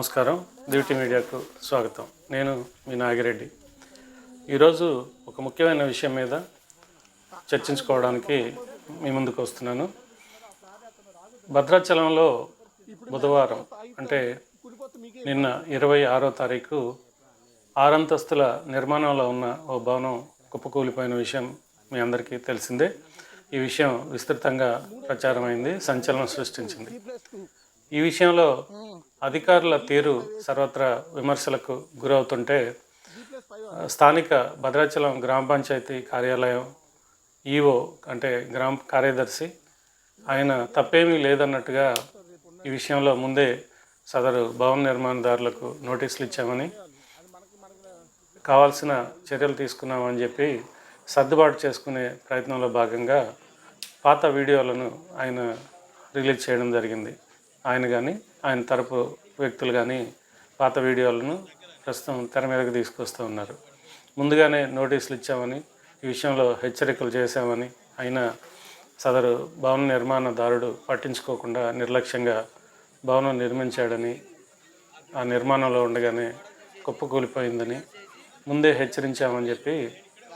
నమస్కారం. డ్యూటీ మీడియాకు స్వాగతం. నేను మీ నాగిరెడ్డి. ఈరోజు ఒక ముఖ్యమైన విషయం మీద చర్చించుకోవడానికి మీ ముందుకు వస్తున్నాను. భద్రాచలంలో బుధవారం అంటే నిన్న ఇరవై ఆరో తారీఖు ఆరంతస్తుల నిర్మాణంలో ఉన్న ఓ భవనం కుప్పకూలిపోయిన విషయం మీ అందరికీ తెలిసిందే. ఈ విషయం విస్తృతంగా ప్రచారమైంది సంచలనం సృష్టించింది. ఈ విషయంలో అధికారుల తీరు సర్వత్రా విమర్శలకు గురవుతుంటే స్థానిక భద్రాచలం గ్రామ పంచాయతీ కార్యాలయం ఈఓ అంటే గ్రామ కార్యదర్శి ఆయన తప్పేమీ లేదన్నట్టుగా ఈ విషయంలో ముందే సదరు భవన నిర్మాణదారులకు నోటీసులు ఇచ్చామని కావాల్సిన చర్యలు తీసుకున్నామని చెప్పి సర్దుబాటు చేసుకునే ప్రయత్నంలో భాగంగా పాత వీడియోలను ఆయన రిలీజ్ చేయడం జరిగింది. ఆయన కానీ ఆయన తరపు వ్యక్తులు కానీ పాత వీడియోలను ప్రస్తుతం తెర మీదకి తీసుకొస్తూ ఉన్నారు. ముందుగానే నోటీసులు ఇచ్చామని ఈ విషయంలో హెచ్చరికలు చేశామని అయినా సదరు భవన నిర్మాణదారుడు పట్టించుకోకుండా నిర్లక్ష్యంగా భవనం నిర్మించాడని ఆ నిర్మాణంలో ఉండగానే కుప్పకూలిపోయిందని ముందే హెచ్చరించామని చెప్పి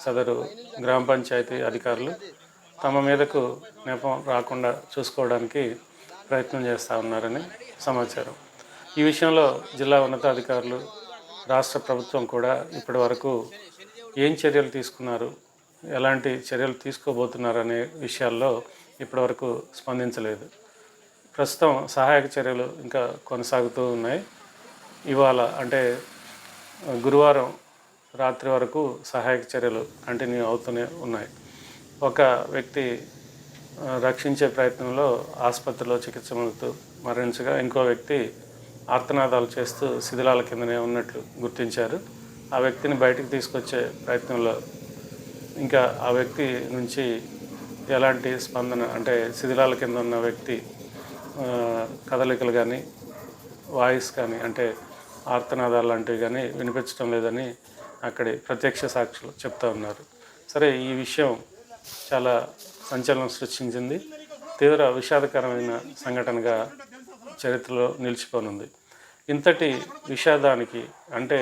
సదరు గ్రామ పంచాయతీ అధికారులు తమ మీదకు నెపం రాకుండా చూసుకోవడానికి ప్రయత్నం చేస్తూ ఉన్నారని సమాచారం. ఈ విషయంలో జిల్లా ఉన్నతాధికారులు రాష్ట్ర ప్రభుత్వం కూడా ఇప్పటి వరకు ఏం చర్యలు తీసుకున్నారు ఎలాంటి చర్యలు తీసుకోబోతున్నారనే విషయాల్లో ఇప్పటివరకు స్పందించలేదు. ప్రస్తుతం సహాయక చర్యలు ఇంకా కొనసాగుతూ ఉన్నాయి. ఇవాళ అంటే గురువారం రాత్రి వరకు సహాయక చర్యలు కంటిన్యూ అవుతూనే ఉన్నాయి. ఒక వ్యక్తి రక్షించే ప్రయత్నంలో ఆసుపత్రిలో చికిత్స పొందుతూ మరణించగా ఇంకో వ్యక్తి ఆర్తనాదాలు చేస్తూ శిథిలాల కిందనే ఉన్నట్లు గుర్తించారు. ఆ వ్యక్తిని బయటకు తీసుకొచ్చే ప్రయత్నంలో ఇంకా ఆ వ్యక్తి నుంచి ఎలాంటి స్పందన అంటే శిథిలాల కింద ఉన్న వ్యక్తి కదలికలు కానీ వాయిస్ కానీ అంటే ఆర్తనాదాలు లాంటివి కానీ వినిపించడం లేదని అక్కడి ప్రత్యక్ష సాక్షులు చెప్తా ఉన్నారు. సరే ఈ విషయం చాలా సంచలనం సృష్టించింది. తీవ్ర విషాదకరమైన సంఘటనగా చరిత్రలో నిలిచిపోనుంది. ఇంతటి విషాదానికి అంటే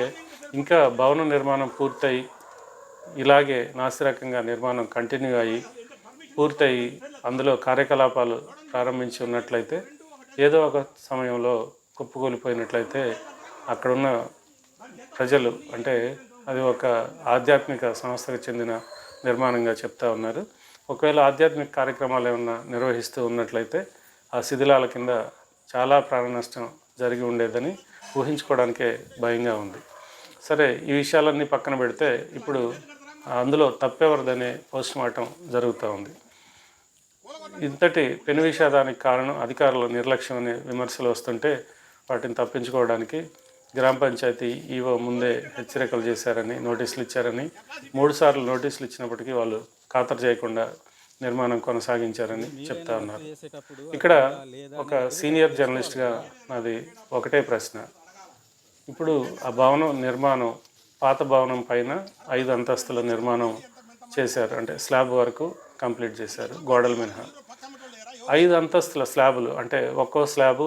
ఇంకా భవన నిర్మాణం పూర్తయి ఇలాగే నాసిరకంగా నిర్మాణం కంటిన్యూ అయ్యి పూర్తయి అందులో కార్యకలాపాలు ప్రారంభించి ఉన్నట్లయితే ఏదో ఒక సమయంలో కుప్పకూలిపోయినట్లయితే అక్కడున్న ప్రజలు అంటే అది ఒక ఆధ్యాత్మిక సంస్థకు చెందిన నిర్మాణంగా చెప్తా ఉన్నారు. ఒకవేళ ఆధ్యాత్మిక కార్యక్రమాలు ఏమన్నా నిర్వహిస్తూ ఉన్నట్లయితే ఆ శిథిలాల కింద చాలా ప్రాణ నష్టం జరిగి ఉండేదని ఊహించుకోవడానికే భయంగా ఉంది. సరే ఈ విషయాలన్నీ పక్కన పెడితే ఇప్పుడు అందులో తప్పెవరిదనే పోస్ట్ మార్టం జరుగుతూ ఉంది. ఇంతటి పెను విషాదానికి కారణం అధికారుల నిర్లక్ష్యం అనే విమర్శలు వస్తుంటే వాటిని తప్పించుకోవడానికి గ్రామ పంచాయతీ ఈవో ముందే హెచ్చరికలు చేశారని నోటీసులు ఇచ్చారని మూడుసార్లు నోటీసులు ఇచ్చినప్పటికీ వాళ్ళు ఖాతరు చేయకుండా నిర్మాణం కొనసాగించారని చెప్తా ఉన్నారు. ఇక్కడ ఒక సీనియర్ జర్నలిస్ట్గా నాది ఒకటే ప్రశ్న. ఇప్పుడు ఆ భవనం నిర్మాణం పాత భవనం పైన ఐదు అంతస్తుల నిర్మాణం చేశారు. అంటే స్లాబ్ వరకు కంప్లీట్ చేశారు గోడల మినహా ఐదు అంతస్తుల స్లాబులు అంటే ఒక్కో స్లాబు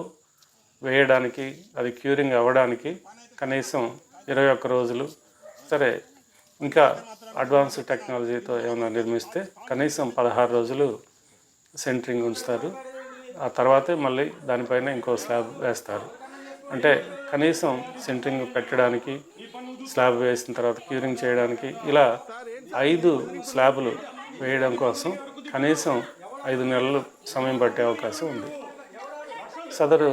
వేయడానికి అది క్యూరింగ్ అవ్వడానికి కనీసం ఇరవై ఒక్క రోజులు సరే ఇంకా అడ్వాన్స్ టెక్నాలజీతో ఏమైనా నిర్మిస్తే కనీసం పదహారు రోజులు సెంటరింగ్ ఉంచుతారు. ఆ తర్వాతే మళ్ళీ దానిపైన ఇంకో స్లాబ్ వేస్తారు. అంటే కనీసం సెంటరింగ్ పెట్టడానికి స్లాబ్ వేసిన తర్వాత క్యూరింగ్ చేయడానికి ఇలా ఐదు స్లాబులు వేయడం కోసం కనీసం ఐదు నెలలు సమయం పట్టే అవకాశం ఉంది. సదరు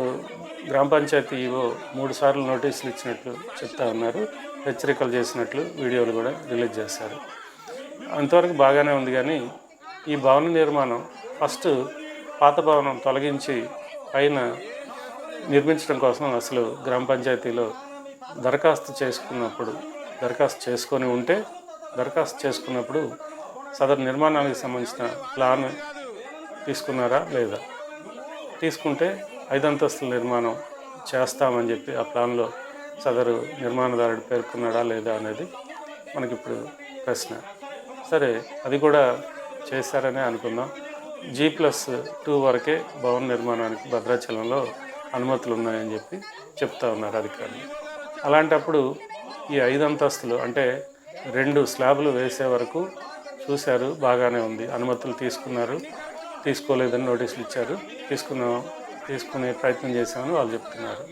గ్రామ పంచాయతీ ఈవో మూడు సార్లు నోటీసులు ఇచ్చినట్లు చెప్తా ఉన్నారు. హెచ్చరికలు చేసినట్లు వీడియోలు కూడా రిలీజ్ చేశారు. అంతవరకు బాగానే ఉంది కానీ ఈ భవన నిర్మాణం ఫస్ట్ పాత భవనం తొలగించి పైన నిర్మించడం కోసం అసలు గ్రామ పంచాయతీలో దరఖాస్తు చేసుకున్నప్పుడు దరఖాస్తు చేసుకొని ఉంటే దరఖాస్తు చేసుకున్నప్పుడు సదరు నిర్మాణానికి సంబంధించిన ప్లాన్ తీసుకున్నారా లేదా? తీసుకుంటే ఐదంతస్తుల నిర్మాణం చేస్తామని చెప్పి ఆ ప్లాన్లో సదరు నిర్మాణదారుడు పేర్కొన్నాడా లేదా అనేది మనకి ఇప్పుడు ప్రశ్న. సరే అది కూడా చేశారనే అనుకుందాం. జీ ప్లస్ టూ వరకే భవన నిర్మాణానికి భద్రాచలంలో అనుమతులు ఉన్నాయని చెప్పి చెప్తా ఉన్నారు అధికారులు. అలాంటప్పుడు ఈ ఐదు అంతస్తులు అంటే రెండు స్లాబ్లు వేసే వరకు చూశారు బాగానే ఉంది. అనుమతులు తీసుకున్నారు తీసుకోలేదని నోటీసులు ఇచ్చారు. తీసుకున్నాం. తీసుకునే ప్రయత్నం చేశామని వాళ్ళు చెప్తున్నారు.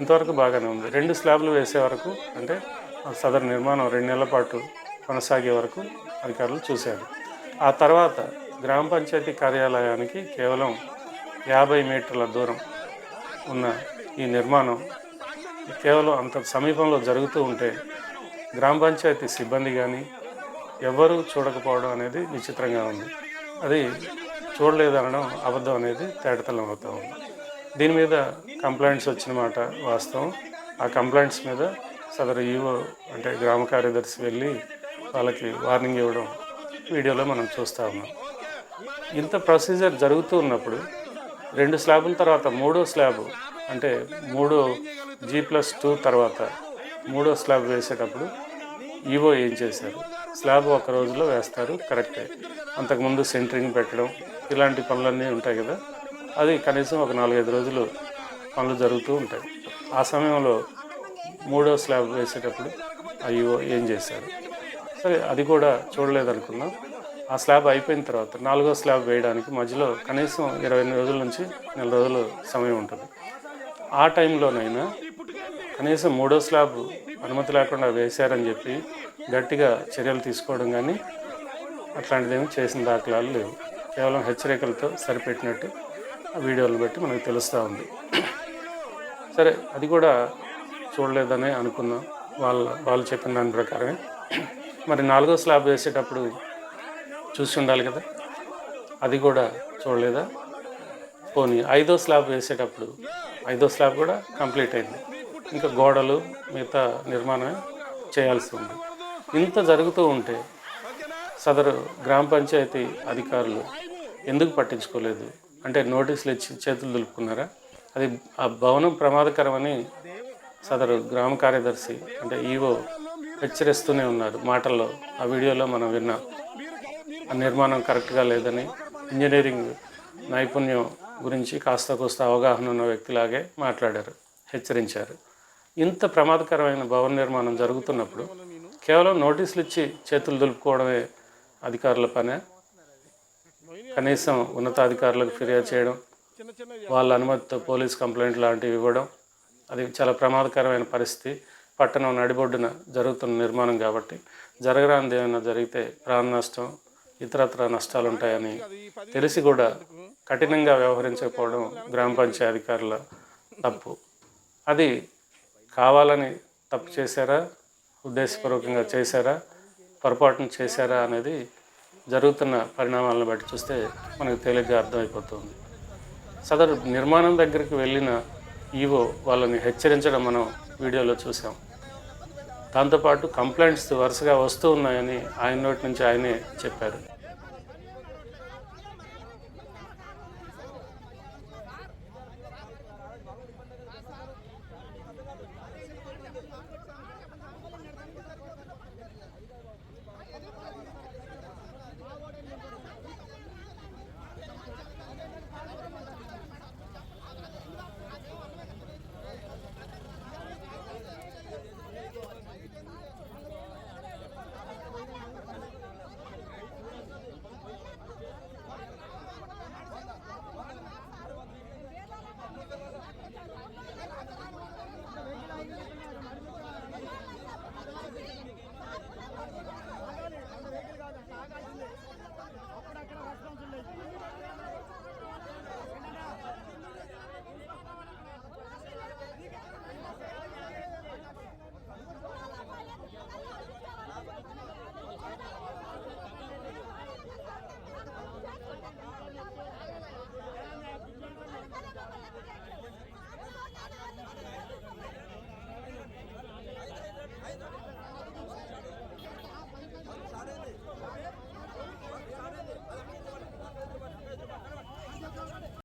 ఇంతవరకు బాగానే ఉంది. రెండు స్లాబ్లు వేసే వరకు అంటే ఆ సదరు నిర్మాణం రెండు నెలల పాటు కొనసాగే వరకు అధికారులు చూశారు. ఆ తర్వాత గ్రామ పంచాయతీ కార్యాలయానికి కేవలం యాభై మీటర్ల దూరం ఉన్న ఈ నిర్మాణం కేవలం అంత సమీపంలో జరుగుతూ ఉంటే గ్రామ పంచాయతీ సిబ్బంది కానీ ఎవ్వరూ చూడకపోవడం అనేది విచిత్రంగా ఉంది. అది చూడలేదనడం అబద్ధం అనేది తేటతలం అవుతూ ఉంది. దీని మీద కంప్లైంట్స్ వచ్చిన మాట వాస్తవం. ఆ కంప్లైంట్స్ మీద సదరు ఈవో అంటే గ్రామ కార్యదర్శి వెళ్ళి వాళ్ళకి వార్నింగ్ ఇవ్వడం వీడియోలో మనం చూస్తూ ఉన్నాం. ఇంత ప్రొసీజర్ జరుగుతూ ఉన్నప్పుడు రెండు స్లాబుల తర్వాత మూడో స్లాబ్ అంటే మూడో జీ ప్లస్ టూ తర్వాత మూడో స్లాబ్ వేసేటప్పుడు ఈవో ఏం చేశారు? స్లాబ్ ఒక రోజులో వేస్తారు కరెక్టే అంతకుముందు సెంటరింగ్ పెట్టడం ఇలాంటి పనులన్నీ ఉంటాయి కదా. అది కనీసం ఒక నాలుగైదు రోజులు పనులు జరుగుతూ ఉంటాయి. ఆ సమయంలో మూడో స్లాబ్ వేసేటప్పుడు అయ్యో ఏం చేశారు సరే అది కూడా చూడలేదనుకుందాం ఆ స్లాబ్ అయిపోయిన తర్వాత నాలుగో స్లాబ్ వేయడానికి మధ్యలో కనీసం ఇరవై ఎనిమిది రోజుల నుంచి నెల రోజులు సమయం ఉంటుంది. ఆ టైంలోనైనా కనీసం మూడో స్లాబ్ అనుమతి లేకుండా వేశారని చెప్పి గట్టిగా చర్యలు తీసుకోవడం కానీ అట్లాంటిదేమీ చేసిన దాఖలాలు లేవు. కేవలం హెచ్చరికలతో సరిపెట్టినట్టు వీడియోలు బట్టి మనకు తెలుస్తూ ఉంది. సరే అది కూడా చూడలేదని అనుకుందాం వాళ్ళ వాళ్ళు చెప్పిన దాని ప్రకారమే. మరి నాలుగో స్లాబ్ వేసేటప్పుడు చూసి ఉండాలి కదా. అది కూడా చూడలేదా? పోనీ ఐదో స్లాబ్ వేసేటప్పుడు ఐదో స్లాబ్ కూడా కంప్లీట్ అయింది. ఇంకా గోడలు మిగతా నిర్మాణం చేయాల్సి ఉంది. ఇంత జరుగుతూ ఉంటే సదరు గ్రామ పంచాయతీ అధికారులు ఎందుకు పట్టించుకోలేదు? అంటే నోటీసులు ఇచ్చి చేతులు దులుపుకున్నారా? అది ఆ భవనం ప్రమాదకరమని సదరు గ్రామ కార్యదర్శి అంటే ఈవో హెచ్చరిస్తూనే ఉన్నారు మాటల్లో. ఆ వీడియోలో మనం విన్నాం ఆ నిర్మాణం కరెక్ట్గా లేదని ఇంజనీరింగ్ నైపుణ్యం గురించి కాస్త కోస్త అవగాహన ఉన్న వ్యక్తిలాగే మాట్లాడారు హెచ్చరించారు. ఇంత ప్రమాదకరమైన భవన నిర్మాణం జరుగుతున్నప్పుడు కేవలం నోటీసులు ఇచ్చి చేతులు దులుపుకోవడమే అధికారుల పనే? కనీసం ఉన్నతాధికారులకు ఫిర్యాదు చేయడం వాళ్ళ అనుమతితో పోలీస్ కంప్లైంట్ లాంటివి ఇవ్వడం అది చాలా ప్రమాదకరమైన పరిస్థితి. పట్టణం నడిబొడ్డున జరుగుతున్న నిర్మాణం కాబట్టి జరగరానిది ఏమైనా జరిగితే ప్రాణ నష్టం ఇతరత్ర నష్టాలు ఉంటాయని తెలిసి కూడా కఠినంగా వ్యవహరించకపోవడం గ్రామ పంచాయతీ అధికారుల తప్పు. అది కావాలని తప్పు చేశారా? ఉద్దేశపూర్వకంగా చేశారా? పొరపాటును చేశారా? అనేది జరుగుతున్న పరిణామాలను బట్టి చూస్తే మనకు తేలిగ్గా అర్థమైపోతుంది. సదరు నిర్మాణం దగ్గరికి వెళ్ళిన ఈవో వాళ్ళని హెచ్చరించడం మనం వీడియోలో చూసాం. దాంతోపాటు కంప్లైంట్స్ వరుసగా వస్తూ ఉన్నాయని ఆయన నోటి నుంచి ఆయనే చెప్పారు.